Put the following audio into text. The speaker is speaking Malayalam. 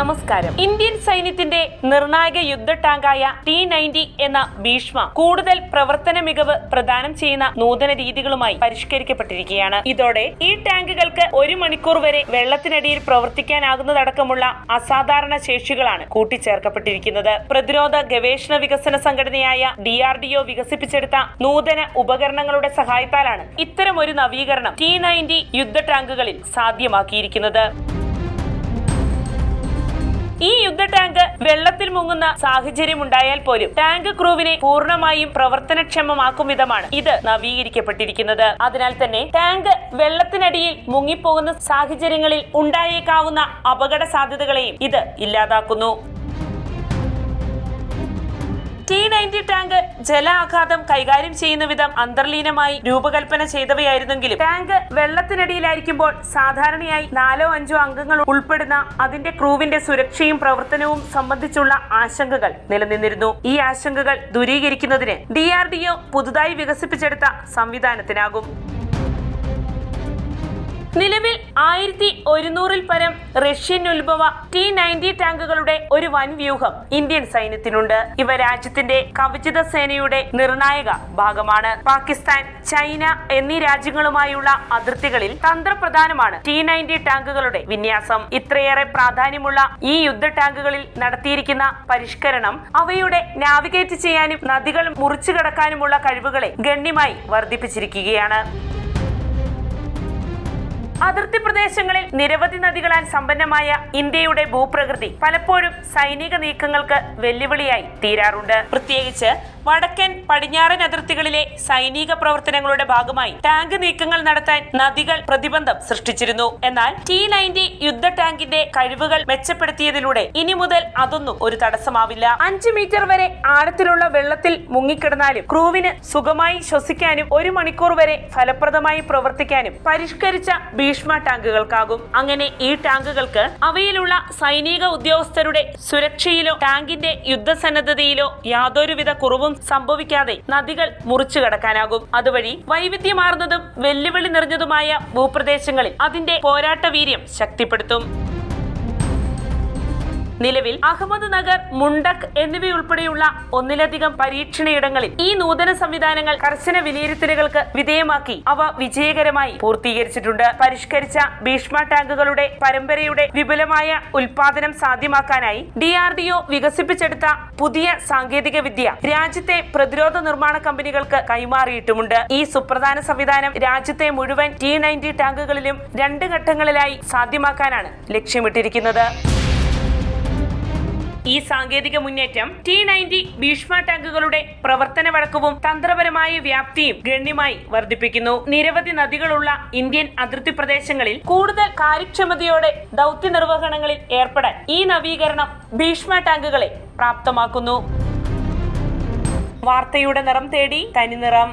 നമസ്കാരം. ഇന്ത്യൻ സൈന്യത്തിന്റെ നിർണായക യുദ്ധ ടാങ്കായ ടി നയന്റി എന്ന ഭീഷ്മ കൂടുതൽ പ്രവർത്തന മികവ് പ്രദാനം ചെയ്യുന്ന നൂതന രീതികളുമായി പരിഷ്കരിക്കപ്പെട്ടിരിക്കുകയാണ്. ഇതോടെ ഈ ടാങ്കുകൾക്ക് ഒരു മണിക്കൂർ വരെ വെള്ളത്തിനടിയിൽ പ്രവർത്തിക്കാനാകുന്നതടക്കമുള്ള അസാധാരണ ശേഷികളാണ് കൂട്ടിച്ചേർക്കപ്പെട്ടിരിക്കുന്നത്. പ്രതിരോധ ഗവേഷണ വികസന സംഘടനയായ ഡി ആർ ഡി ഒ വികസിപ്പിച്ചെടുത്ത നൂതന ഉപകരണങ്ങളുടെ സഹായത്താലാണ് ഇത്തരം ഒരു നവീകരണം ടി നയന്റി യുദ്ധ ടാങ്കുകളിൽ സാധ്യമാക്കിയിരിക്കുന്നത്. ടാങ്ക് വെള്ളത്തിൽ മുങ്ങുന്ന സാഹചര്യം ഉണ്ടായാൽ പോലും ടാങ്ക് ക്രൂവിനെ പൂർണമായും പ്രവർത്തനക്ഷമമാക്കും വിധമാണ് ഇത് നവീകരിക്കപ്പെട്ടിരിക്കുന്നത്. അതിനാൽ തന്നെ ടാങ്ക് വെള്ളത്തിനടിയിൽ മുങ്ങിപ്പോകുന്ന സാഹചര്യങ്ങളിൽ ഉണ്ടായേക്കാവുന്ന അപകട സാധ്യതകളെയും ഇത് ഇല്ലാതാക്കുന്നു. ടി നയന്റി ടാങ്ക് ജലാഘാതം കൈകാര്യം ചെയ്യുന്ന വിധം അന്തർലീനമായി രൂപകൽപ്പന ചെയ്തവയായിരുന്നെങ്കിലും ടാങ്ക് വെള്ളത്തിനടിയിലായിരിക്കുമ്പോൾ സാധാരണയായി നാലോ അഞ്ചോ അംഗങ്ങൾ ഉൾപ്പെടുന്ന അതിന്റെ ക്രൂവിന്റെ സുരക്ഷയും പ്രവർത്തനവും സംബന്ധിച്ചുള്ള ആശങ്കകൾ നിലനിന്നിരുന്നു. ഈ ആശങ്കകൾ ദൂരീകരിക്കുന്നതിന് ഡി ആർ ഡി ഒ പുതുതായി വികസിപ്പിച്ചെടുത്ത സംവിധാനത്തിനാകും. നിലവിൽ ആയിരത്തി ഒരുന്നൂറിൽ പരം റഷ്യൻ ഉത്ഭവ ടി നയന്റി ടാങ്കുകളുടെ ഒരു വൻ വ്യൂഹം ഇന്ത്യൻ സൈന്യത്തിനുണ്ട്. ഇവ രാജ്യത്തിന്റെ കവചിത സേനയുടെ നിർണായക ഭാഗമാണ്. പാകിസ്ഥാൻ ചൈന എന്നീ രാജ്യങ്ങളുമായുള്ള അതിർത്തികളിൽ തന്ത്രപ്രധാനമാണ് ടി നയന്റി ടാങ്കുകളുടെ വിന്യാസം. ഇത്രയേറെ പ്രാധാന്യമുള്ള ഈ യുദ്ധ ടാങ്കുകളിൽ നടത്തിയിരിക്കുന്ന പരിഷ്കരണം അവയുടെ നാവിഗേറ്റ് ചെയ്യാനും നദികൾ മുറിച്ചു കടക്കാനുമുള്ള കഴിവുകളെ ഗണ്യമായി വർദ്ധിപ്പിച്ചിരിക്കുകയാണ്. അതിർത്തി പ്രദേശങ്ങളിൽ നിരവധി നദികളാൽ സമ്പന്നമായ ഇന്ത്യയുടെ ഭൂപ്രകൃതി പലപ്പോഴും സൈനിക നീക്കങ്ങൾക്ക് വെല്ലുവിളിയായി തീരാറുണ്ട്. പ്രത്യേകിച്ച് വടക്കൻ പടിഞ്ഞാറൻ അതിർത്തികളിലെ സൈനിക പ്രവർത്തനങ്ങളുടെ ഭാഗമായി ടാങ്ക് നീക്കങ്ങൾ നടത്താൻ നദികൾ പ്രതിബന്ധം സൃഷ്ടിച്ചിരുന്നു. എന്നാൽ ടി നയന്റി യുദ്ധ ടാങ്കിന്റെ കഴിവുകൾ മെച്ചപ്പെടുത്തിയതിലൂടെ ഇനി മുതൽ അതൊന്നും ഒരു തടസ്സമാവില്ല. അഞ്ച് മീറ്റർ വരെ ആഴത്തിലുള്ള വെള്ളത്തിൽ മുങ്ങിക്കിടന്നാലും ക്രൂവിന് സുഖമായി ശ്വസിക്കാനും ഒരു മണിക്കൂർ വരെ ഫലപ്രദമായി പ്രവർത്തിക്കാനും പരിഷ്കരിച്ച ഭീഷ്മ ടാങ്കുകൾക്കാകും. അങ്ങനെ ഈ ടാങ്കുകൾക്ക് അവയിലുള്ള സൈനിക ഉദ്യോഗസ്ഥരുടെ സുരക്ഷയിലോ ടാങ്കിന്റെ യുദ്ധസന്നദ്ധതയിലോ യാതൊരുവിധ കുറവും സംഭവിക്കാതെ നദികൾ മുറിച്ചു കടക്കാനാകും. അതുവഴി വൈവിധ്യമാർന്നതും വെല്ലുവിളി നിറഞ്ഞതുമായ ഭൂപ്രദേശങ്ങളിൽ അതിന്റെ പോരാട്ട വീര്യം ശക്തിപ്പെടുത്തും. നിലവിൽ അഹമ്മദ് നഗർ മുണ്ടക് എന്നിവയുൾപ്പെടെയുള്ള ഒന്നിലധികം പരീക്ഷണയിടങ്ങളിൽ ഈ നൂതന സംവിധാനങ്ങൾ കർശന വിലയിരുത്തലുകൾക്ക് വിധേയമാക്കി അവ വിജയകരമായി പൂർത്തീകരിച്ചിട്ടുണ്ട്. പരിഷ്കരിച്ച ഭീഷ്മ ടാങ്കുകളുടെ പരമ്പരയുടെ വിപുലമായ ഉൽപാദനം സാധ്യമാക്കാനായി ഡി ആർ ഡി ഒ വികസിപ്പിച്ചെടുത്ത പുതിയ സാങ്കേതിക വിദ്യ രാജ്യത്തെ പ്രതിരോധ നിർമ്മാണ കമ്പനികൾക്ക് കൈമാറിയിട്ടുമുണ്ട്. ഈ സുപ്രധാന സംവിധാനം രാജ്യത്തെ മുഴുവൻ ടി നയന്റി ടാങ്കുകളിലും രണ്ട് ഘട്ടങ്ങളിലായി സാധ്യമാക്കാനാണ് ലക്ഷ്യമിട്ടിരിക്കുന്നത്. ഈ സാങ്കേതിക മുന്നേറ്റം ടി നയന്റി ഭീഷ്മ ടാങ്കുകളുടെ പ്രവർത്തന വഴക്കവും തന്ത്രപരമായ വ്യാപ്തിയും ഗണ്യമായി വർദ്ധിപ്പിക്കുന്നു. നിരവധി നദികളുള്ള ഇന്ത്യൻ അതിർത്തി പ്രദേശങ്ങളിൽ കൂടുതൽ കാര്യക്ഷമതയോടെ ദൗത്യ നിർവഹണങ്ങളിൽ ഏർപ്പെടാൻ ഈ നവീകരണം ഭീഷ്മ ടാങ്കുകളെ പ്രാപ്തമാക്കുന്നു. വാർത്തയുടെ നിറം തേടി തനിനിറം.